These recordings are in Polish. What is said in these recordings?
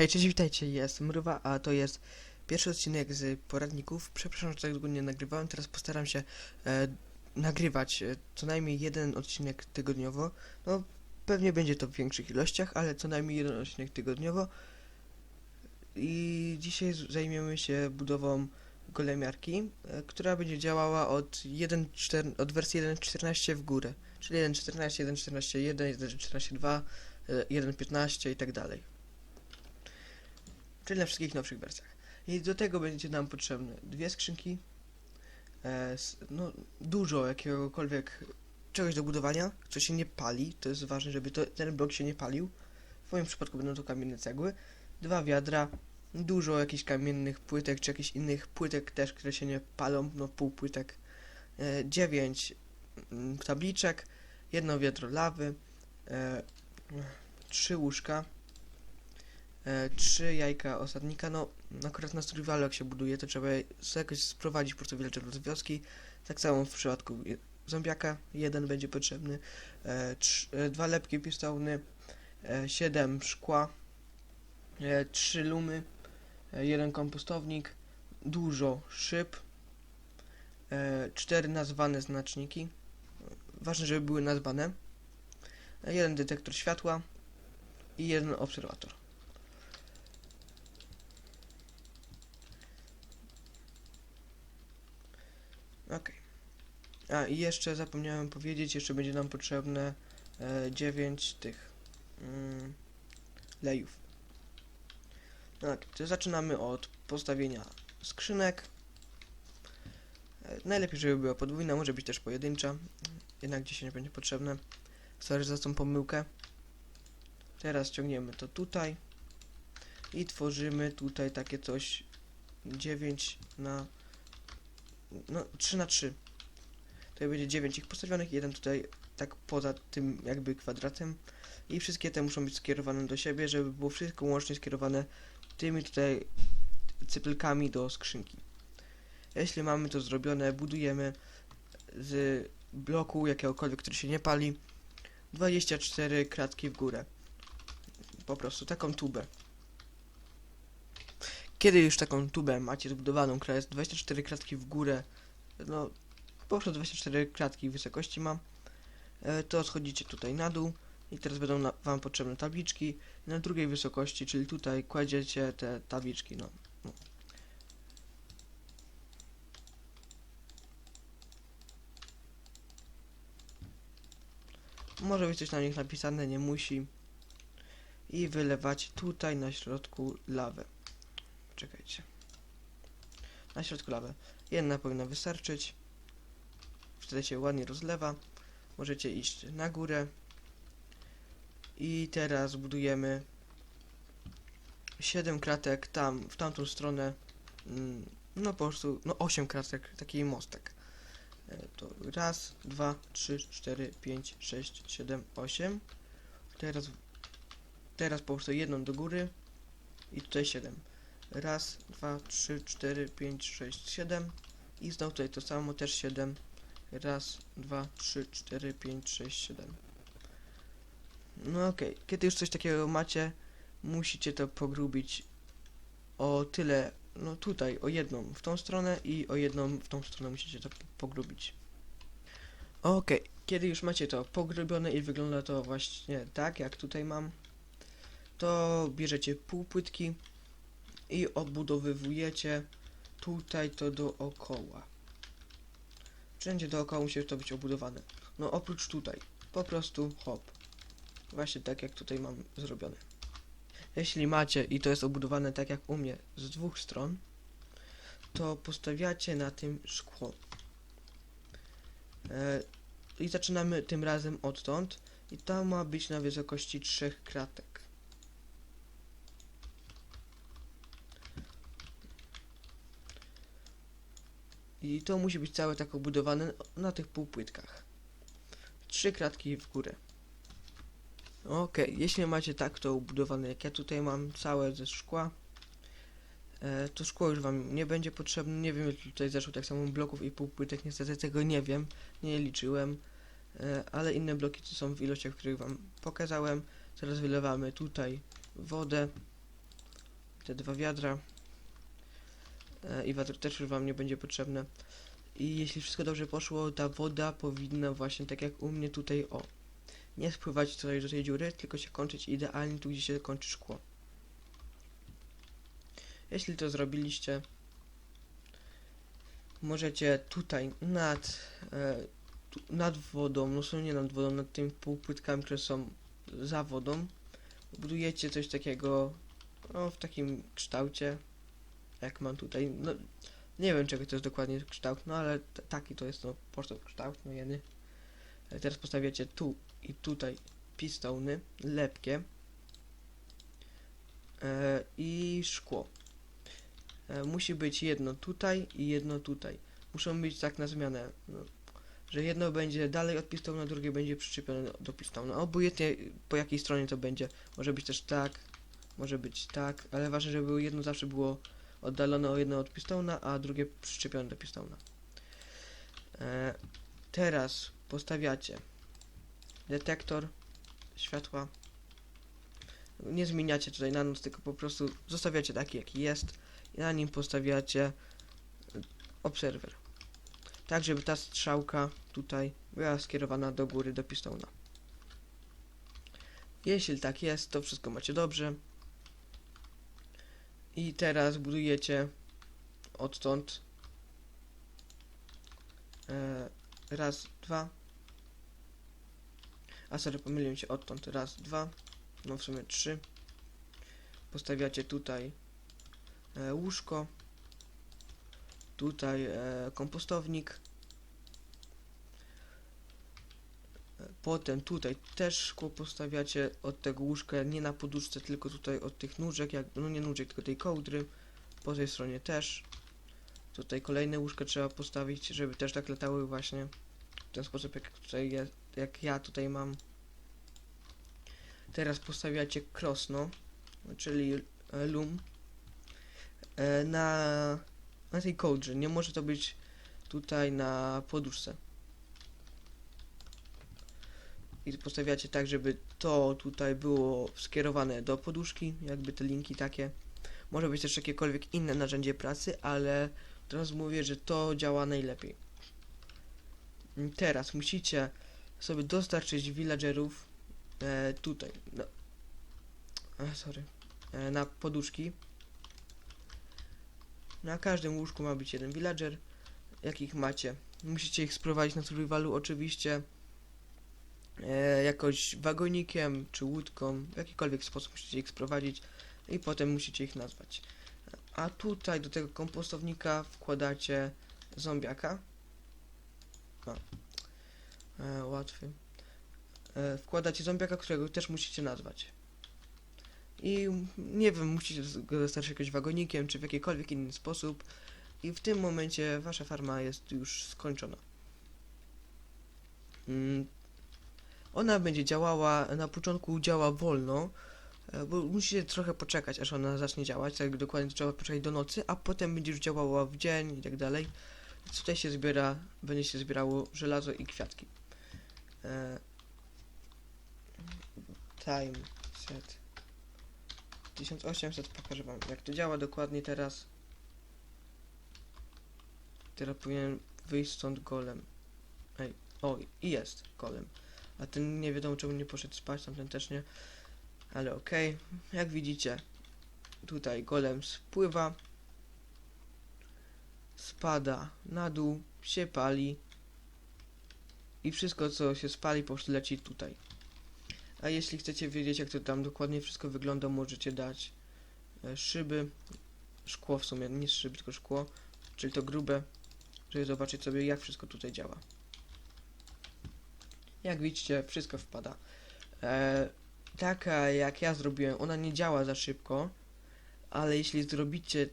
Hej, cześć, witajcie, jest Mruwa, a to jest pierwszy odcinek z poradników. Przepraszam, że tak długo nie nagrywałem, teraz postaram się e, nagrywać e, co najmniej jeden odcinek tygodniowo. No, pewnie będzie to w większych ilościach, ale co najmniej jeden odcinek tygodniowo. I dzisiaj zajmiemy się budową golemiarki, e, która będzie działała od, 1.4 od wersji 1.14 w górę, czyli 1.14, 1.14.1, 1.14.2, e, 1.15 i tak dalej czyli na wszystkich nowszych wersjach. I do tego będzie nam potrzebne dwie skrzynki, e, no dużo jakiegokolwiek czegoś do budowania, co się nie pali, to jest ważne, żeby to, ten blok się nie palił. W moim przypadku będą to kamienne cegły, dwa wiadra, dużo jakichś kamiennych płytek, czy jakichś innych płytek też, które się nie palą, no półpłytek, e, dziewięć mm, tabliczek, jedno wiadro lawy, e, trzy łóżka, trzy jajka osadnika. No, akurat na survivalu jak się buduje, to trzeba jakoś sprowadzić po prostu villagerów z wioski. Tak samo w przypadku zombiaka, jeden będzie potrzebny. E, e, dwa lepkie pistony, e, siedem szkła, e, trzy lumy, e, jeden kompostownik, dużo szyb, e, cztery nazwane znaczniki. Ważne, żeby były nazwane. E, jeden detektor światła i jeden obserwator. Okej. A i jeszcze zapomniałem powiedzieć, jeszcze będzie nam potrzebne e, 9 tych mm, lejów. Tak, to zaczynamy od postawienia skrzynek. E, najlepiej, żeby była podwójna, może być też pojedyncza. Jednak 10 będzie potrzebne. Sorry za tą pomyłkę. Teraz ciągniemy to tutaj. I tworzymy tutaj takie coś 9 na no 3 na 3 Tutaj będzie 9 ich postawionych, jeden tutaj tak poza tym jakby kwadratem i wszystkie te muszą być skierowane do siebie, żeby było wszystko łącznie skierowane tymi tutaj cypelkami do skrzynki. Jeśli mamy to zrobione, budujemy z bloku jakiegokolwiek, który się nie pali 24 kratki w górę. Po prostu taką tubę. Kiedy już taką tubę macie zbudowaną, która jest 24 kratki w górę, no po prostu 24 kratki wysokości mam, e, to schodzicie tutaj na dół i teraz będą na, wam potrzebne tabliczki. Na drugiej wysokości, czyli tutaj kładziecie te tabliczki, no. no. Może być coś na nich napisane, nie musi. I wylewać tutaj na środku lawę. Czekajcie. Na środku lawę. Jedna powinna wystarczyć. Wtedy się ładnie rozlewa. Możecie iść na górę. I teraz budujemy 7 kratek tam, w tamtą stronę. Mm, No po prostu, no 8 kratek, taki mostek. E, To raz, dwa, trzy, cztery, pięć, sześć, siedem, osiem. Teraz, teraz po prostu jedną do góry. I tutaj 7. Raz, dwa, trzy, cztery, pięć, sześć, siedem. I znowu tutaj to samo, też 7. Raz, dwa, trzy, cztery, pięć, sześć, siedem. No okej, kiedy już coś takiego macie, musicie to pogrubić o tyle, no tutaj, o jedną w tą stronę i o jedną w tą stronę musicie to pogrubić. Okej, kiedy już macie to pogrubione i wygląda to właśnie tak, jak tutaj mam, to bierzecie półpłytki i obudowywujecie tutaj to dookoła. Wszędzie dookoła musi to być obudowane. No oprócz tutaj. Po prostu hop. Właśnie tak jak tutaj mam zrobione. Jeśli macie i to jest obudowane tak jak u mnie z dwóch stron, to postawiacie na tym szkło. E, I zaczynamy tym razem odtąd i to ma być na wysokości trzech kratek. I to musi być całe tak obudowane na tych półpłytkach. Trzy kratki w górę. Okej, jeśli macie tak to ubudowane jak ja tutaj mam, całe ze szkła, e, to szkło już wam nie będzie potrzebne. Nie wiem, ile tutaj zeszło tak samo bloków i półpłytek, niestety tego nie wiem, nie liczyłem, e, ale inne bloki to są w ilościach, których wam pokazałem. Teraz wylewamy tutaj wodę te dwa wiadra. E, I wiatr też już wam nie będzie potrzebne. I jeśli wszystko dobrze poszło, ta woda powinna właśnie tak jak u mnie tutaj, o, nie spływać tutaj do tej dziury, tylko się kończyć idealnie tu, gdzie się kończy szkło. Jeśli to zrobiliście, możecie tutaj nad, e, tu, nad wodą, no są nie nad wodą, nad tymi półpłytkami, które są za wodą, budujecie coś takiego, no w takim kształcie, jak mam tutaj, no nie wiem czego to jest dokładnie kształt, no ale taki to jest no po prostu kształt, no jeny. E, Teraz postawiacie tu i tutaj pistony, lepkie e, i szkło. E, musi być jedno tutaj i jedno tutaj. Muszą być tak na zmianę, no, że jedno będzie dalej od pistona, drugie będzie przyczepione do pistona. Obojętnie po jakiej stronie to będzie. Może być też tak, może być tak, ale ważne, żeby jedno zawsze było oddalone o jedno od pistona, a drugie przyczepione do pistona. E, teraz postawiacie detektor światła. Nie zmieniacie tutaj na noc, tylko po prostu zostawiacie taki jaki jest i na nim postawiacie obserwer. Tak, żeby ta strzałka tutaj była skierowana do góry, do pistona. Jeśli tak jest, to wszystko macie dobrze. I teraz budujecie odtąd e, raz, dwa. A sorry, pomyliłem się odtąd. Raz, dwa. No w sumie trzy. Postawiacie tutaj e, łóżko. Tutaj e, kompostownik. Potem tutaj też szkło postawiacie od tego łóżka nie na poduszce, tylko tutaj od tych nóżek, jak, no nie nóżek, tylko tej kołdry. Po tej stronie też. Tutaj kolejne łóżka trzeba postawić, żeby też tak latały właśnie w ten sposób, jak tutaj jest, jak ja tutaj mam. Teraz postawiacie krosno, czyli e, lum e, na, na tej kołdrze. Nie może to być tutaj na poduszce. Postawiacie tak, żeby to tutaj było skierowane do poduszki, jakby te linki takie. Może być też jakiekolwiek inne narzędzie pracy, ale teraz mówię, że to działa najlepiej. Teraz musicie sobie dostarczyć villagerów e, tutaj. No. E, sorry. E, na poduszki. Na każdym łóżku ma być jeden villager. Jakich macie? Musicie ich sprowadzić na survivalu oczywiście. E, jakoś wagonikiem czy łódką. W jakikolwiek sposób musicie ich sprowadzić i potem musicie ich nazwać. A tutaj do tego kompostownika wkładacie zombiaka. O. E, łatwy. E, wkładacie zombiaka, którego też musicie nazwać. I nie wiem, musicie go dostarczyć wagonikiem, czy w jakikolwiek inny sposób. I w tym momencie wasza farma jest już skończona. Mm, Ona będzie działała, na początku działa wolno, e, bo musicie trochę poczekać, aż ona zacznie działać, tak dokładnie trzeba poczekać do nocy, a potem będzie już działała w dzień i tak dalej. Tutaj się zbiera, będzie się zbierało żelazo i kwiatki. E, time set 1800, pokażę wam jak to działa dokładnie teraz. Teraz powinien wyjść stąd golem. Ej, o i jest golem. A ten nie wiadomo czemu nie poszedł spać, tamten też nie. Ale okej, jak widzicie, tutaj golem spływa, spada na dół, się pali i wszystko co się spali po prostu leci tutaj. A jeśli chcecie wiedzieć jak to tam dokładnie wszystko wygląda, możecie dać e, szyby, szkło w sumie, nie szyby, tylko szkło, czyli to grube, żeby zobaczyć sobie jak wszystko tutaj działa. Jak widzicie, wszystko wpada. E, taka jak ja zrobiłem, ona nie działa za szybko, ale jeśli zrobicie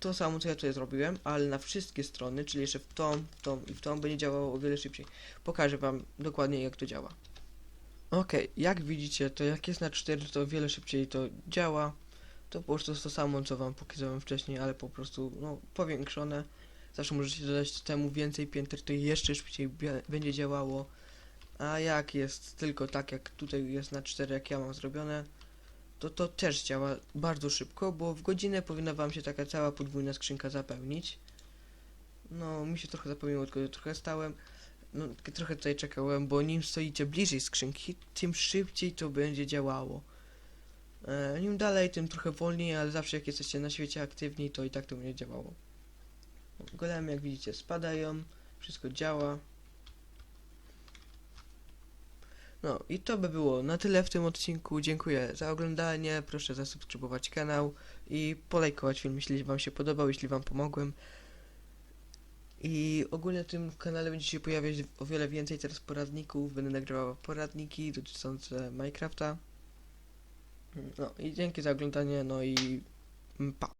to samo co ja tutaj zrobiłem, ale na wszystkie strony, czyli jeszcze w tą, w tą i w tą, będzie działało o wiele szybciej. Pokażę wam dokładnie jak to działa. Okej, jak widzicie, to jak jest na 4, to o wiele szybciej to działa. To po prostu to samo, co wam pokazałem wcześniej, ale po prostu, no, powiększone. Zawsze możecie dodać temu więcej pięter, to jeszcze szybciej będzie działało. A jak jest tylko tak, jak tutaj jest na 4, jak ja mam zrobione, to to też działa bardzo szybko, bo w godzinę powinna wam się taka cała podwójna skrzynka zapełnić. No, mi się trochę zapełniło, tylko trochę stałem. No, trochę tutaj czekałem, bo nim stoicie bliżej skrzynki, tym szybciej to będzie działało. E, nim dalej, tym trochę wolniej, ale zawsze jak jesteście na świecie aktywni, to i tak to będzie działało. Golemy, jak widzicie, spadają, wszystko działa. No i to by było na tyle w tym odcinku. Dziękuję za oglądanie. Proszę zasubskrybować kanał i polajkować film, jeśli Wam się podobał, jeśli Wam pomogłem. I ogólnie na tym kanale będzie się pojawiać o wiele więcej teraz poradników. Będę nagrywał poradniki dotyczące Minecrafta. No i dzięki za oglądanie, no i pa.